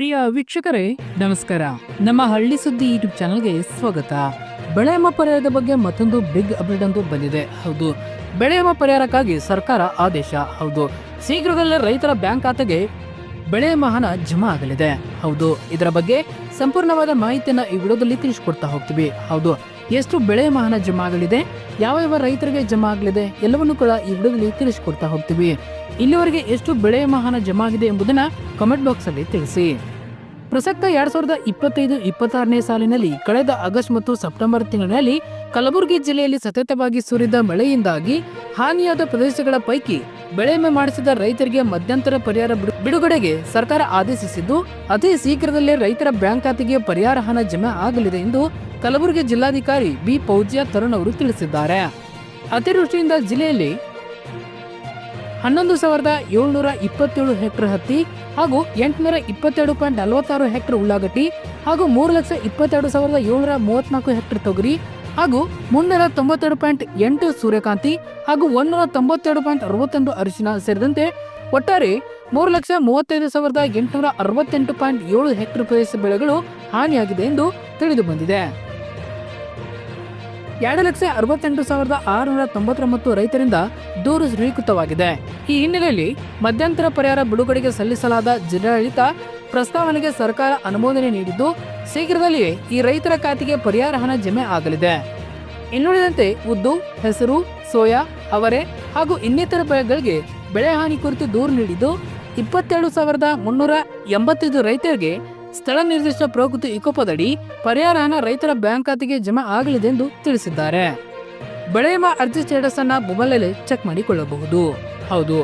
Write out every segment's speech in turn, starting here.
ಪ್ರಿಯ ವೀಕ್ಷಕರೇ, ನಮಸ್ಕಾರ. ನಮ್ಮ ಹಳ್ಳಿ ಸುದ್ದಿ ಯೂಟ್ಯೂಬ್ ಚಾನಲ್ಗೆ ಸ್ವಾಗತ. ಬೆಳೆ ವಿಮಾ ಪರಿಹಾರದ ಬಗ್ಗೆ ಮತ್ತೊಂದು ಬಿಗ್ ಅಪ್ಡೇಟ್ ಅಂತೂ ಬಂದಿದೆ. ಹೌದು. ಬೆಳೆ ಪರಿಹಾರಕ್ಕಾಗಿ ಸರ್ಕಾರ ಆದೇಶ. ಹೌದು. ಶೀಘ್ರದಲ್ಲೇ ರೈತರ ಬ್ಯಾಂಕ್ ಖಾತೆಗೆ ಬೆಳೆ ಹಣ ಜಮಾ ಆಗಲಿದೆ. ಹೌದು. ಇದರ ಬಗ್ಗೆ ಸಂಪೂರ್ಣವಾದ ಮಾಹಿತಿಯನ್ನ ಈ ವಿಡಿಯೋದಲ್ಲಿ ತಿಳಿಸಿಕೊಡ್ತಾ ಹೋಗ್ತೀವಿ. ಹೌದು. ಎಷ್ಟು ಬೆಳೆ ಮಹಾನ ಜಮಾಗಲಿದೆ ಯಾವ ಯಾವ ರೈತರಿಗೆ ಜಮಾ ಆಗಲಿದೆ ಎಲ್ಲವನ್ನು ಕೂಡ ಈ ವಿಡಿಯೋದಲ್ಲಿ ತಿಳಿಸಿಕೊಡ್ತಾ ಹೋಗ್ತೀವಿ. ಇಲ್ಲಿವರೆಗೆ ಎಷ್ಟು ಬೆಳೆ ಮಹನ ಜಮಾಗಿದೆ ಜಮಾ ಆಗಿದೆ ಎಂಬುದನ್ನ ಕಮೆಂಟ್ ಬಾಕ್ಸ್ ಅಲ್ಲಿ ತಿಳಿಸಿ. ಪ್ರಸಕ್ತ ಎರಡ್ ಸಾವಿರದ ಇಪ್ಪತ್ತೈದು, ಇಪ್ಪತ್ತಾರನೇ ಸಾಲಿನಲ್ಲಿ ಕಳೆದ ಆಗಸ್ಟ್ ಮತ್ತು ಸೆಪ್ಟೆಂಬರ್ ತಿಂಗಳಿನಲ್ಲಿ ಕಲಬುರಗಿ ಜಿಲ್ಲೆಯಲ್ಲಿ ಸತತವಾಗಿ ಸುರಿದ ಮಳೆಯಿಂದಾಗಿ ಹಾನಿಯಾದ ಪ್ರದೇಶಗಳ ಪೈಕಿ ಬೆಳೆ ವಿಮೆ ಮಾಡಿಸಿದ ರೈತರಿಗೆ ಮಧ್ಯಂತರ ಪರಿಹಾರ ಬಿಡು- ಬಿಡುಗಡೆಗೆ ಸರ್ಕಾರ ಆದೇಶಿಸಿದ್ದು, ಅತಿ ಶೀಘ್ರದಲ್ಲೇ ರೈತರ ಬ್ಯಾಂಕ್ ಖಾತೆಗೆ ಪರಿಹಾರ ಹಣ ಜಮೆ ಆಗಲಿದೆ ಎಂದು ಕಲಬುರಗಿ ಜಿಲ್ಲಾಧಿಕಾರಿ ಬಿ. ಪೌಜ್ಯ ತರುಣ್ ಅವರು ತಿಳಿಸಿದ್ದಾರೆ. ಅತಿವೃಷ್ಟಿಯಿಂದ ಜಿಲ್ಲೆಯಲ್ಲಿ ಹನ್ನೊಂದು ಸಾವಿರದ ಏಳ್ನೂರ ಇಪ್ಪತ್ತೇಳು ಹೆಕ್ಟರ್ ಹತ್ತಿ ಹಾಗೂ ಎಂಟುನೂರ ಇಪ್ಪತ್ತೆರಡು ಪಾಯಿಂಟ್ ನಲವತ್ತಾರು ಹೆಕ್ಟರ್ ಉಳ್ಳಾಗಡ್ಡಿ ಹಾಗೂ ಮೂರು ಲಕ್ಷ ಇಪ್ಪತ್ತೆರಡು ಸಾವಿರದ ಏಳ್ನೂರ ಮೂವತ್ನಾಲ್ಕು ಹೆಕ್ಟರ್ ತೊಗರಿ ಹಾಗೂ ಮುನ್ನೂರ ತೊಂಬತ್ತೆರಡು ಪಾಯಿಂಟ್ ಎಂಟು ಸೂರ್ಯಕಾಂತಿ ಹಾಗೂ ಒಂದೂರ ತೊಂಬತ್ತೆರಡು ಪಾಯಿಂಟ್ ಅರವತ್ತೊಂದು ಅರಿಶಿನ ಸೇರಿದಂತೆ ಒಟ್ಟಾರೆ ಮೂರು ಲಕ್ಷ ಮೂವತ್ತೈದು ಸಾವಿರದ ಎಂಟುನೂರ ಅರವತ್ತೆಂಟು ಪಾಯಿಂಟ್ ಏಳು ಹೆಕ್ಟರ್ ಪ್ರದೇಶ ಬೆಳೆಗಳು ಹಾನಿಯಾಗಿದೆ ಎಂದು ತಿಳಿದು ಬಂದಿದೆ. ಎರಡು ಲಕ್ಷ ಅರವತ್ತೆಂಟು ಸಾವಿರದ ಆರುನೂರ ತೊಂಬತ್ತೊಂಬತ್ತು ರೈತರಿಂದ ದೂರು ಸ್ವೀಕೃತವಾಗಿದೆ. ಈ ಹಿನ್ನೆಲೆಯಲ್ಲಿ ಮಧ್ಯಂತರ ಪರಿಹಾರ ಬಿಡುಗಡೆಗೆ ಸಲ್ಲಿಸಲಾದ ಜಿಲ್ಲಾಡಳಿತ ಪ್ರಸ್ತಾವನೆಗೆ ಸರ್ಕಾರ ಅನುಮೋದನೆ ನೀಡಿದ್ದು ಶೀಘ್ರದಲ್ಲಿಯೇ ಈ ರೈತರ ಖಾತೆಗೆ ಪರಿಹಾರ ಹಣ ಜಮೆ ಆಗಲಿದೆ. ಇನ್ನುಳಿದಂತೆ ಉದ್ದು, ಹೆಸರು, ಸೋಯಾ, ಅವರೆ ಹಾಗೂ ಇನ್ನಿತರ ಬೆಳೆಗಳಿಗೆ ಬೆಳೆ ಹಾನಿ ಕುರಿತು ದೂರು ನೀಡಿದ್ದು ಇಪ್ಪತ್ತೆರಡು ಸಾವಿರದ ಮುನ್ನೂರ ಎಂಬತ್ತೈದು ರೈತರಿಗೆ ಸ್ಥಳ ನಿರ್ದಿಷ್ಟ ಪ್ರಕೃತಿ ವಿಕೋಪದಡಿ ಪರಿಹಾರ ಹಣ ರೈತರ ಬ್ಯಾಂಕ್ ಖಾತೆಗೆ ಜಮಾ ಆಗಲಿದೆ ಎಂದು ತಿಳಿಸಿದ್ದಾರೆ ಬೆಳೆಯ ಅರ್ಜಿ ಸ್ಟೇಟಸ್ ಅನ್ನ ಮೊಬೈಲಲ್ಲಿ ಚೆಕ್ ಮಾಡಿಕೊಳ್ಳಬಹುದು. ಹೌದು.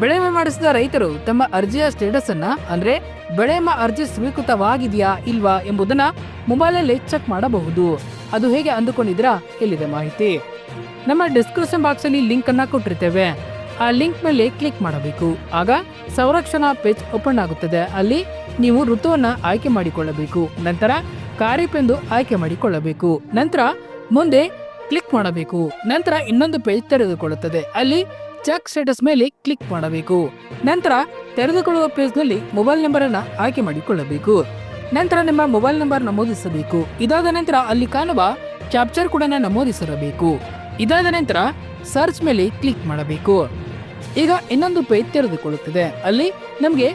ಬೆಳೆ ವಿಮೆ ಮಾಡಿಸಿದ ರೈತರು ತಮ್ಮ ಅರ್ಜಿಯ ಸ್ಟೇಟಸ್ ಅನ್ನ ಅಂದ್ರೆ ಬೆಳೆ ಅರ್ಜಿ ಸ್ವೀಕೃತವಾಗಿದೆಯಾ ಇಲ್ವಾ ಎಂಬುದನ್ನ ಮೊಬೈಲಲ್ಲಿ ಚೆಕ್ ಮಾಡಬಹುದು. ಅದು ಹೇಗೆ ಅಂದುಕೊಂಡಿದ್ರಾ ಇಲ್ಲಿದೆ ಮಾಹಿತಿ. ನಮ್ಮ ಡಿಸ್ಕ್ರಿಪ್ಷನ್ ಬಾಕ್ಸ್ ಅಲ್ಲಿ ಲಿಂಕ್ ಅನ್ನ ಕೊಟ್ಟಿರ್ತೇವೆ. ಆ ಲಿಂಕ್ ಮೇಲೆ ಕ್ಲಿಕ್ ಮಾಡಬೇಕು. ಆಗ ಸಂರಕ್ಷಣಾ ಪೇಜ್ ಓಪನ್ ಆಗುತ್ತದೆ. ಅಲ್ಲಿ ನೀವು ಋತುವನ್ನ ಆಯ್ಕೆ ಮಾಡಿಕೊಳ್ಳಬೇಕು. ನಂತರ ಖಾರೀಫ್ ಎಂದು ಆಯ್ಕೆ ಮಾಡಿಕೊಳ್ಳಬೇಕು. ನಂತರ ಮುಂದೆ ಕ್ಲಿಕ್ ಮಾಡಬೇಕು. ನಂತರ ಇನ್ನೊಂದು ಪೇಜ್ ತೆರೆದುಕೊಳ್ಳುತ್ತದೆ. ಅಲ್ಲಿ ಚೆಕ್ ಸ್ಟೇಟಸ್ ಮೇಲೆ ಕ್ಲಿಕ್ ಮಾಡಬೇಕು. ನಂತರ ತೆರೆದುಕೊಳ್ಳುವ ಪೇಜ್ನಲ್ಲಿ ಮೊಬೈಲ್ ನಂಬರ್ ಅನ್ನ ಆಯ್ಕೆ ಮಾಡಿಕೊಳ್ಳಬೇಕು. ನಂತರ ನಿಮ್ಮ ಮೊಬೈಲ್ ನಂಬರ್ ನಮೂದಿಸಬೇಕು. ಇದಾದ ನಂತರ ಅಲ್ಲಿ ಕಾಣುವ ಕ್ಯಾಪ್ಚರ್ ಕೂಡ ನಮೂದಿಸಿರಬೇಕು. ಇದಾದ ನಂತರ ಸರ್ಚ್ ಮೇಲೆ ಕ್ಲಿಕ್ ಮಾಡಬೇಕು. ಈಗ ಇನ್ನೊಂದು ಪೇಜ್ ತೆರೆದುಕೊಳ್ಳುತ್ತದೆ. ಅಲ್ಲಿ ನಮಗೆ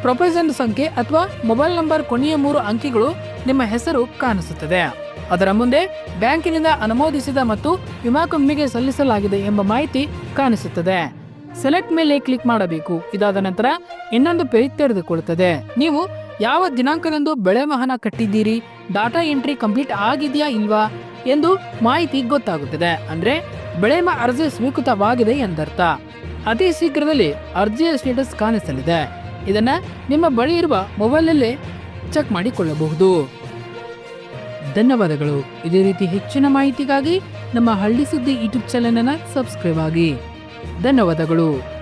ಪ್ರೊಪೋಸಲ್ ಸಂಖ್ಯೆ ಅಥವಾ ಮೊಬೈಲ್ ನಂಬರ್ ಕೊನೆಯ ಮೂರು ಅಂಕಿಗಳು ನಿಮ್ಮ ಹೆಸರು ಕಾಣಿಸುತ್ತದೆ. ಅದರ ಮುಂದೆ ಬ್ಯಾಂಕಿನಿಂದ ಅನುಮೋದಿಸಿದ ಮತ್ತು ವಿಮಾ ಕಂಪನಿಗೆ ಸಲ್ಲಿಸಲಾಗಿದೆ ಎಂಬ ಮಾಹಿತಿ ಕಾಣಿಸುತ್ತದೆ. ಸೆಲೆಕ್ಟ್ ಮೇಲೆ ಕ್ಲಿಕ್ ಮಾಡಬೇಕು. ಇದಾದ ನಂತರ ಇನ್ನೊಂದು ಪೇಜ್ ತೆರೆದುಕೊಳ್ಳುತ್ತದೆ. ನೀವು ಯಾವ ದಿನಾಂಕದಂದು ಬೆಳೆ ವಾಹನ ಕಟ್ಟಿದ್ದೀರಿ? ಡಾಟಾ ಎಂಟ್ರಿ ಕಂಪ್ಲೀಟ್ ಆಗಿದೆಯಾ ಇಲ್ವಾ? ಎಂದು ಮಾಹಿತಿ ಗೊತ್ತಾಗುತ್ತದೆ. ಅಂದ್ರೆ ಬೆಳೆ ಅರ್ಜಿ ಸ್ವೀಕೃತವಾಗಿದೆ ಎಂದರ್ಥ. ಅತಿ ಶೀಘ್ರದಲ್ಲಿ ಅರ್ಜಿಯ ಸ್ಟೇಟಸ್ ಕಾಣಿಸಲಿದೆ. ಇದನ್ನ ನಿಮ್ಮ ಬಳಿ ಇರುವ ಮೊಬೈಲಲ್ಲೇ ಚೆಕ್ ಮಾಡಿಕೊಳ್ಳಬಹುದು. ಧನ್ಯವಾದಗಳು. ಇದೇ ರೀತಿ ಹೆಚ್ಚಿನ ಮಾಹಿತಿಗಾಗಿ ನಮ್ಮ ಹಳ್ಳಿ ಸುದ್ದಿ ಯೂಟ್ಯೂಬ್ ಚಾನೆಲ್ ಅನ್ನ ಸಬ್ಸ್ಕ್ರೈಬ್ ಆಗಿ. ಧನ್ಯವಾದಗಳು.